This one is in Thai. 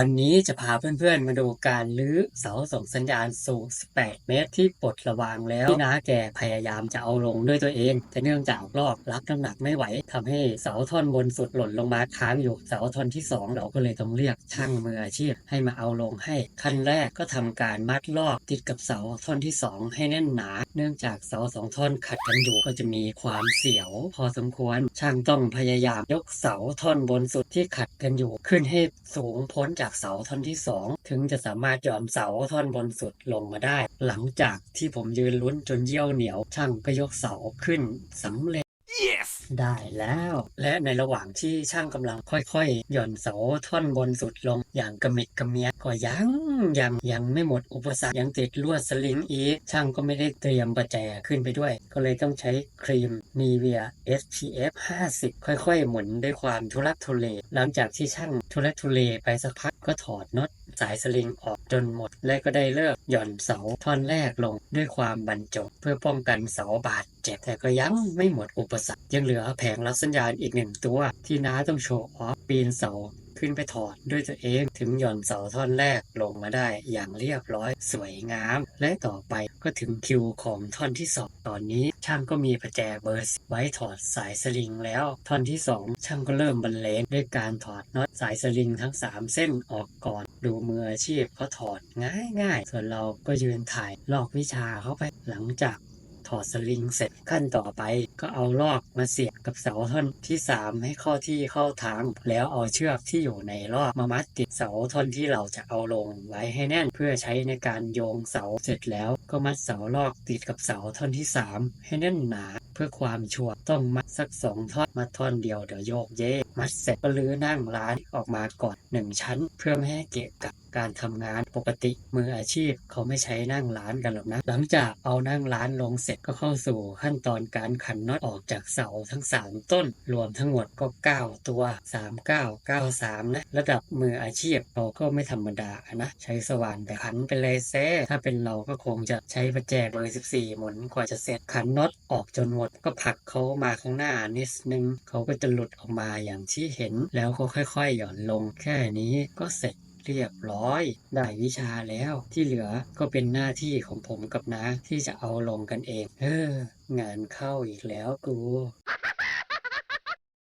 วันนี้จะพาเพื่อนๆ มาดูการลื้อเสาส่งสัญญาณสูง 18 เมตร ที่ปลดระวางแล้วที่น้าแกพยายามจะเอาลงด้วยตัวเอง แต่เนื่องจากรอบรับน้ำหนักไม่ไหวทำให้เสาท่อนบนสุดหล่นลงมาค้างอยู่เสาท่อนที่ 2 เราก็เลยต้องเรียกช่างมืออาชีพให้มาเอาลงให้ ขั้นแรกก็ทำการมัดรอบติดกับเสาท่อนที่ 2 ให้แน่นหนา เนื่องจากเสาสองท่อนขัดกันอยู่ก็จะมีความเสียว พอสมควรช่างต้องพยายามยกเสาท่อนบนสุดที่ขัดกันอยู่ขึ้นให้สูงพ้นจากากเสาท่อนที่ 2 ถึงจะสามารถหย่อมเสาท่อนบนสุดลงมาได้ หลังจากที่ผมยืนลุ้นจนเยี่ยวเหนียวช่างก็ยกเสาขึ้นสำเร็จ ได้แล้ว และในระหว่างที่ช่างกำลังค่อยๆ หย่อนเสาท่อนบนสุดลงอย่างกระมิดกระเมียก็ยังยังยังไม่หมดอุปสรรคยังติดลวดสลิงอีก ช่างก็ไม่ได้เตรียมประแจขึ้นไปด้วย ก็เลยต้องใช้ครีม Nivea SPF 50 ค่อยๆ หมุนด้วยความทุลักทุเลหลังจากที่ช่างทุลักทุเลไปสักพักก็ถอดน็อตสายสลิงออกจนหมดและก็ได้เลิกหย่อนเสาท่อนแรกลงด้วยความบรรจงเพื่อป้องกันเสาบาด เจ็บแต่ก็ยังไม่หมดอุปสรรค ยังเหลือแผงรับสัญญาณอีกหนึ่งตัว ที่น้าต้องโชว์ออฟปีนเสาขึ้นไปถอดด้วยตัวเองถึงหย่อนเสาท่อนแรกลงมาได้อย่างเรียบร้อยสวยงาม และต่อไปก็ถึงคิวของท่อนที่สองตอนนี้ช่างก็มีประแจเบอร์ไว้ถอดสายสลิงแล้ว ท่อนที่สองช่างก็เริ่มบรรเลงด้วยการถอดน็อตสายสลิงทั้งสามเส้นออกก่อน ดูมืออาชีพเขาถอดง่ายๆ ส่วนเราก็ยืนถ่ายลอกวิชาเข้าไปหลังจาก ถอดสลิงเสร็จขั้นต่อไป ก็เอาลอกมาเสียบกับเสาท่อนที่ 3 ให้เข้าที่เข้าทาง แล้วเอาเชือกที่อยู่ในลอกมามัดติดเสาท่อนที่เราจะเอาลงไว้ให้แน่นเพื่อใช้ในการโยงเสาเสร็จแล้ว ก็มัดเสาลอกติดกับเสาท่อนที่ 3 ให้แน่นหนาเพื่อความชัวร์ต้องมัดสักสองท่อนมัดท่อนเดียวเดี๋ยวโยกเย่มัดเสร็จก็ลื้อนั่งร้านออกมาก่อนหนึ่งชั้น เพื่อไม่ให้เกะกะ การทำงานปกติมืออาชีพเขาไม่ใช้นั่งร้านกันหรอกนะ หลังจากเอานั่งร้านลงเสร็จก็เข้าสู่ขั้นตอนการขันน็อตออกจากเสาทั้ง 3 ต้น รวมทั้งหมดก็ 9 ตัว 3 9 9 3 นะ ระดับมืออาชีพเราก็ไม่ธรรมดานะใช้สว่านแต่ขันไปเลยแซ่ถ้าเป็นเราก็คงจะใช้ประแจเบอร์14 หมุนกว่าจะเสร็จขันน็อตออกจนหมดก็ผลักเขามาข้างหน้านิดนึงเขาก็จะหลุดออกมาอย่างที่เห็นแล้วก็ค่อยๆ หย่อนลงแค่นี้ก็เสร็จ เรียบร้อย ได้วิชาแล้วที่เหลือก็เป็นหน้าที่ของผมกับน้าที่จะเอาลงกันเอง เออ งานเข้าอีกแล้วกู